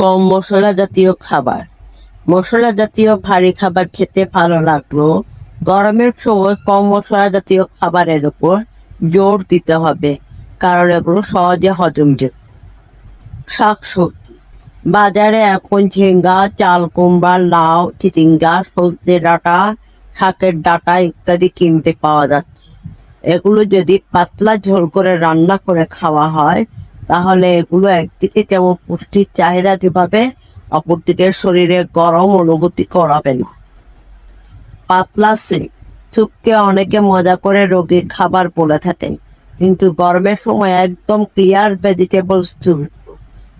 কম মশলা জাতীয় খাবার। মশলা জাতীয় ভারী খাবার খেতে ভালো লাগল। গরমের সময় কম মশলা জাতীয় খাবারের উপর জোর দিতে হবে, কারণ এগুলো সহজে হজমযোগ্য শাকসবজি। বাজারে এখন ঝিঙ্গা, চাল, কুমড়া, লাউ, চিচিঙ্গা সজনে ডাঁটা, শাকের ডাঁটা ইত্যাদি কিনতে পাওয়া যাচ্ছে। এগুলো যদি পাতলা ঝোল করে রান্না করে খাওয়া হয় তাহলে এগুলো একদিকে যেমন পুষ্টির চাহিদা যেভাবে, অপরদিকে শরীরে গরম অনুভূতি করাবে না। পাতলা স্যুপ স্যুপকে অনেকে মজা করে রোগীর খাবার বলে থাকেন, কিন্তু গরমের সময় একদম ক্লিয়ার ভেজিটেবল স্যুপ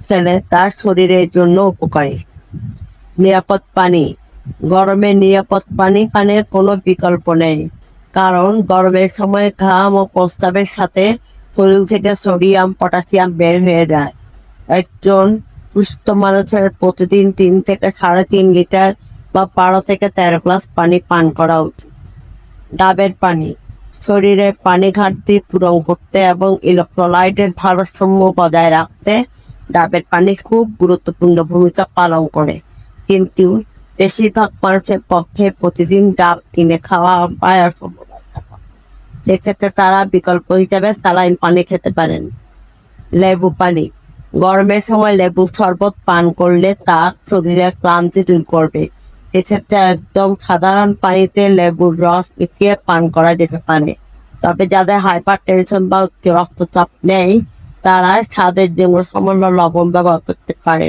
খেলে তার শরীরের জন্য উপকারী। নিরাপদ পানি, গরমে নিরাপদ পানি পানের কোনো বিকল্প নেই, কারণ গরমের সময় ঘাম ও প্রস্তাবের সাথে শরীর থেকে সোডিয়াম, পটাশিয়াম বের হয়ে যায়। একজন সুস্থ মানুষের প্রতিদিন তিন থেকে সাড়ে তিন লিটার বা বারো থেকে তেরো গ্লাস পানি পান করা উচিত। ডাবের পানি। শরীরে পানি ঘাটতি পূরণ করতে এবং ইলেকট্রোলাইটের ভারসাম্য বজায় রাখতে ডাবের পানি খুব গুরুত্বপূর্ণ ভূমিকা পালন করে। কিন্তু বেশিরভাগ মানুষের পক্ষে প্রতিদিন ডাব কিনে খাওয়া পায় অসম্ভব। সেক্ষেত্রে তারা বিকল্প হিসাবে স্যালাইন পানি খেতে পারেন। লেবু পানি। গরমের সময় লেবু শরবত পান করলে তা শরীরে ক্লান্তি দূর করবে। এক্ষেত্রে একদম সাধারণ পানিতে লেবুর রস মিশিয়ে পান করা যেতে পারে। তবে যাদের হাইপার টেনশন বা রক্তচাপ নেই, তারা স্বাদের জন্য সামান্য লবণ ব্যবহার করতে পারে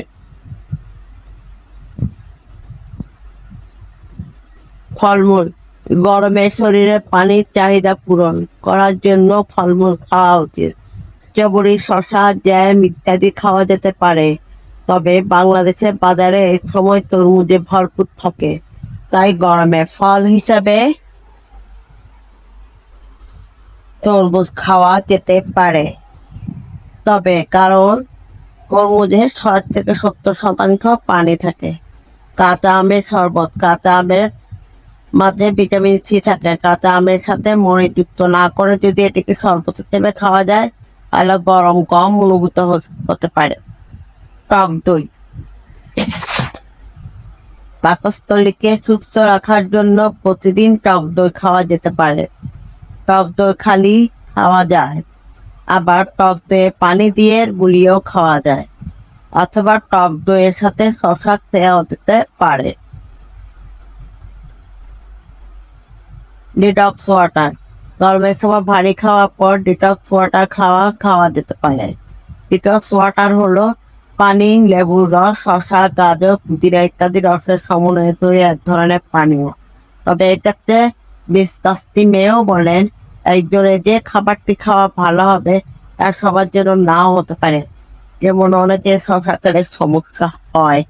ফলমূল। গরমে শরীরে পানির চাহিদা পূরণ করার জন্য ফলমূল খাওয়া উচিত। স্ট্রবেরি শশা জ্যাম ইত্যাদি খাওয়া যেতে পারে। তবে বাংলাদেশের বাজারে এক সময় তরমুজে ভরপুর থাকে। তাই গরমে ফল হিসাবে তরমুজ খাওয়া যেতে পারে। তবে কারণ, তরমুজে ষাট থেকে সত্তর শতাংশ পানি থাকে। কাঁচা আমের শরবত, কাঁচা আমের মাঝে ভিটামিন সি থাকে কাঁচা আমের সাথে মরিচ যুক্ত না করে যদি এটিকে শরবত হিসেবে খাওয়া যায়, তাহলে গরম কম অনুভূত হতে পারে। টক দই। পাকস্থলীকে সুস্থ রাখার জন্য প্রতিদিন টক দই খাওয়া যেতে পারে। টক দই খালি খাওয়া যায়, আবার টক দইয়ে পানি দিয়ে গুলিয়েও খাওয়া যায়, অথবা টক দইয়ের সাথে শশা খেয়াও যেতে পারে। ডিটক্স ওয়াটার গরমের সময় ভারী খাওয়ার পর ডিটক্স ওয়াটার খাওয়া খাওয়া যেতে পারে। ডিটক্স ওয়াটার হলো পানি লেবুর রস, শসা, গাজর, পুদিনা ইত্যাদি রসের সমন্বয়ে তৈরি এক ধরনের পানীয়। তবে এটাতে বিস্তাস্তি মেয়েও বলেন একজনে যে খাবারটি খাওয়া ভালো হবে আর সবার জন্য নাও হতে পারে। যেমন অনেকে শশা খেলে সমস্যা হয়।